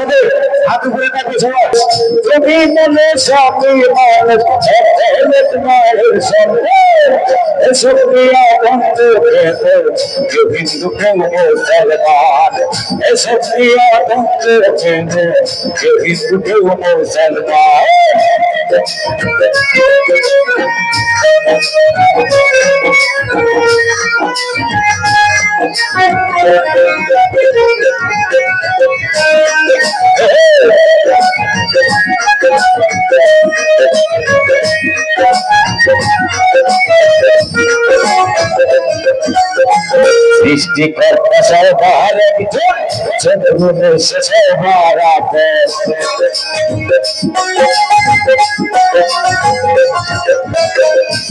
সাথে হাত উপরে থাকবে সবাই তুমি মনে স্বামী মানুষ মায়ের সামনে এসব নিয়ে বন্ধ খেতে হিন্দুকে মুসলমান এসব নিয়ে বন্ধ খেতে হিন্দুকে মুসলমান সৃষ্টিকর্তা সবার একজন চন্দ্রমে সবার আপন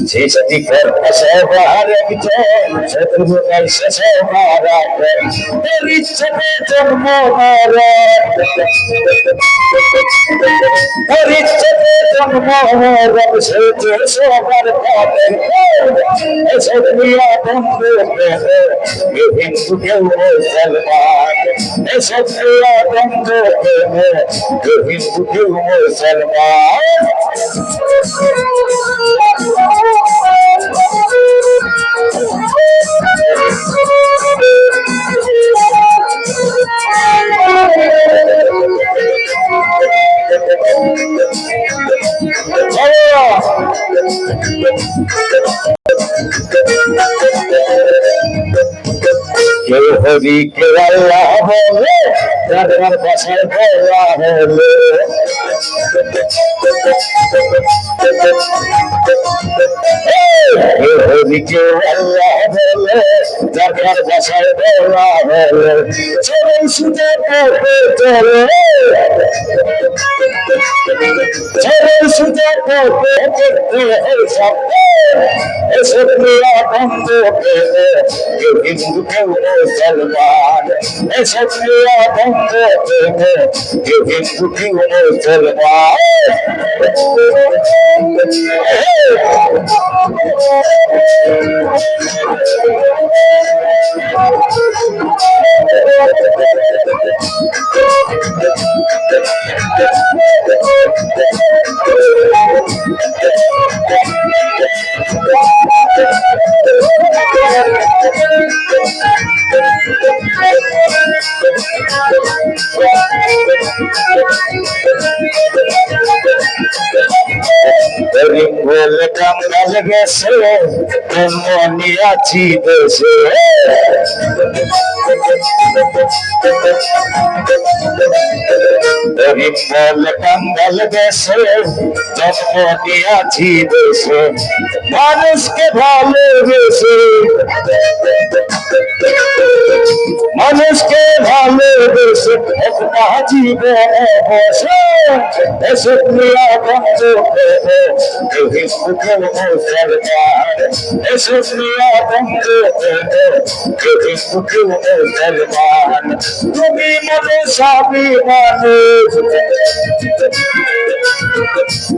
সৃষ্টিকর্তা সবার একজন চন্দ্রমে আপন তোর ইচ্ছাতে জন্ম তোর ইচ্ছাতে জন্ম মরণ সে সবার পথের এসব নিয়ে বন্ধু পেলে হিন্দু কেউ মুসলমান এসব নিয়ে বন্ধু পেলে হিন্দু কেউ মুসলমান কেউ হরি, কেউ আল্লাহ বলে তাদের বাসায় বলা হলে। কেউ হরি, কেউ আল্লাহ বলে তাদের বাসায় বলা হলে। ছেড়ে সুতে পড়ে চলে। ছেড়ে সুতে এসব নিয়ে বন্ধ কেউ হিন্দু কেউ মুসলমান এসব নিয়ে বন্ধ কেউ হিন্দু কেউ মুসলমান গরিব বলে কামড়াল গেছে মনি আছি দেশে গরিব বলে কামড়াল গেছে জন্ম নিয়াছি দেশে মানুষকে ভালোবেসে মানুষকে ভালোবেসে একটা জীবনে বসে এসব নিয়ে বন্ধ করে হিন্দু কেউ Jesús mío, bendito, que discutió el hermano. Tuvimos desamigos,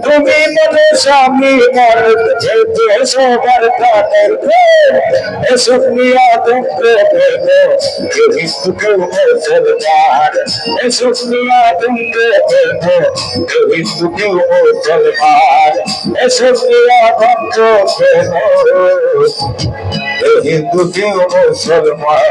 tuvimos desamigos, que te sobarca del rey. Jesús mío, bendito, que discutió el hermano. Jesús mío, bendito, que discutió el hermano. Jesús mío, bendito, que Hindu কেউ মুসলমান